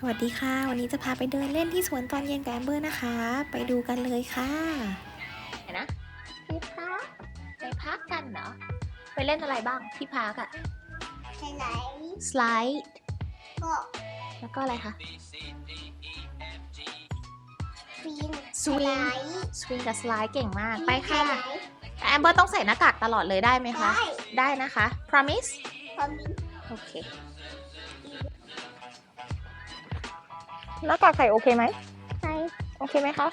สวัสดีค่ะ วันนี้จะพาไปเดินเล่นที่สวนตอนเย็นกับแอมเบอร์นะคะ ไปดูกันเลยค่ะเห็นนะที่พักไปพักกันเหรอ ไปเล่นอะไรบ้างที่พักอะใช่ไหนสไลด์ก็แล้วก็อะไรคะฟีนสวิงไหนสวิงกับสไลด์เก่งมากไปค่ะไหนแอมเบอร์ต้องใส่หน้ากากตลอดเลยได้ไหมคะ ได้ได้นะคะ promise พอมีโอเค หน้ากากใส่โอเคไหมใครโอเคไหมคะ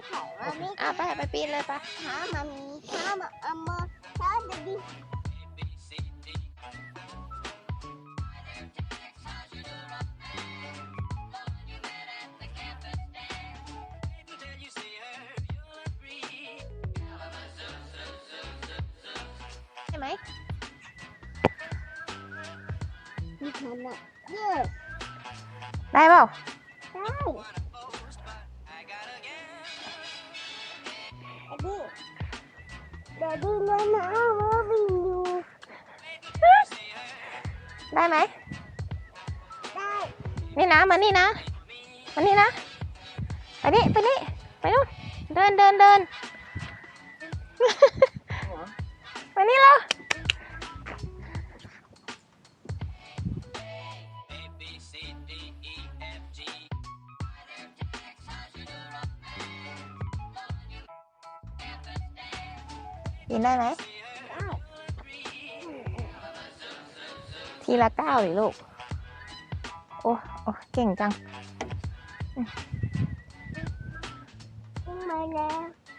ใส่ไข่มาไม่อะไปไปปีนเลยไปขามามีขามาเอามาขาเดบิใช่ไหมมีขนาดเยอะได้เปล่าได้ เดบิเดบิเลยนะว่าวิ่งอยู่ได้ไหม ได้นี่นะมานี่นะมานี่นะ ไปนี่ไปนี่ไปนู่นเดินเดินเดิน มานี่แล้ว ยินได้ไหมได้ทีละเก้าเลยลูก โอ้โอ้เก่งจังยังมาแล้ว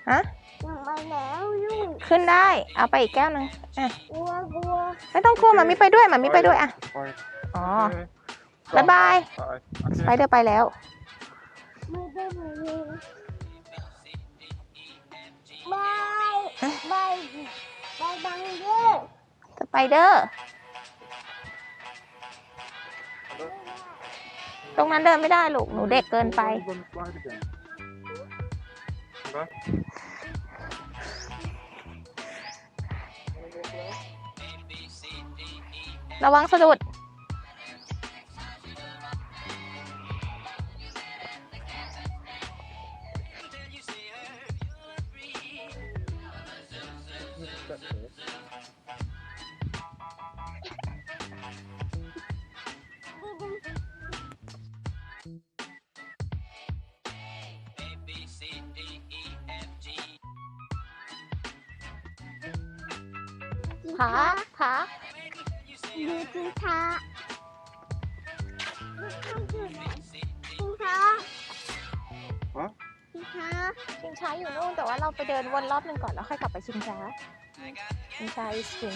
ฮะยังมาแล้วยุ่งขึ้นได้ เอาไปอีกแก้วหนึ่งอะกลัวกลัวไม่ต้องกลัวมันมีไปด้วยมันมีไปด้วยอะ Bye. อ๋อ Okay. บ๊ายบาย Bye. ไปเดอร์ไปแล้ว ไม่ได้มาเลยบายบาย บายดังเยอสไปเดอร์ ตรงนั้นเดินไม่ได้ลูก หนูเด็กเกินไป ระวังสะดุด ผาผาดูจิงท้าดูข้างคืออะไรจิงท้าฮะจิงท้าชิงช้าอยู่นู่นแต่ว่าเราไปเดินวนรอบหนึ่งก่อนแล้วค่อยกลับไปชิงช้าชิงช้าอีสปริ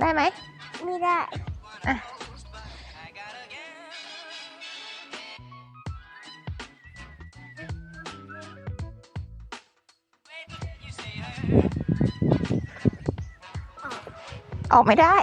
ได้ไหม ไม่ได้อะออกไม่ได้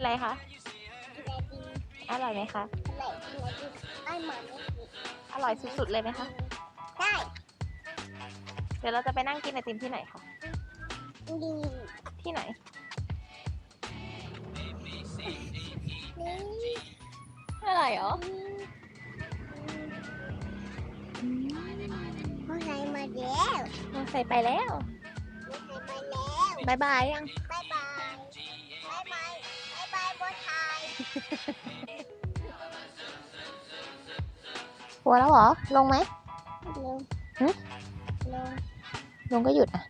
อะไรคะอะไรดีอร่อยไหมคะอะไรดีอะไรดีไอ้หมาไม่ดีอร่อยสุดๆเลยไหมคะได้เดี๋ยวเราจะไปนั่งกินไอติมที่ไหนคะดีที่ไหนนี่อะไรเหรอเขาใส่มาแล้วเราใส่ไปแล้วเขาใส่มาแล้วบายบายยัง กลัวแล้วเหรอ ลงไหมลงหึลงลงก็หยุดอะ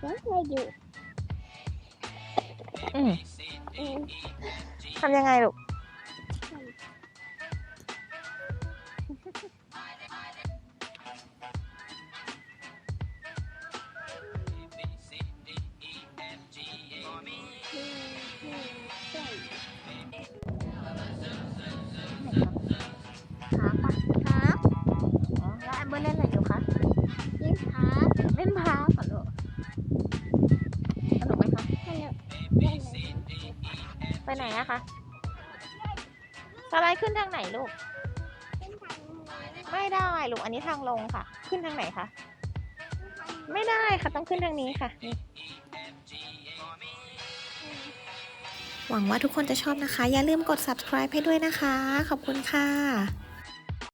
แล้วไม่หยุดอืมอืมทำยังไงลูก ครับปะครับอ๋อแล้วเอร์เล่นอะไรอยู่คะเล่นครับเล่นพาสเหรอลูกสนุกไหมคะให้เราเล่นเลยไปไหนอะคะสไลด์ขึ้นทางไหนลูก ไม่ได้ลูก อันนี้ทางลงค่ะ ขึ้นทางไหนคะ ไม่ได้ค่ะ ต้องขึ้นทางนี้ค่ะ หวังว่าทุกคนจะชอบนะคะ อย่าลืมกด subscribe ให้ด้วยนะคะ ขอบคุณค่ะ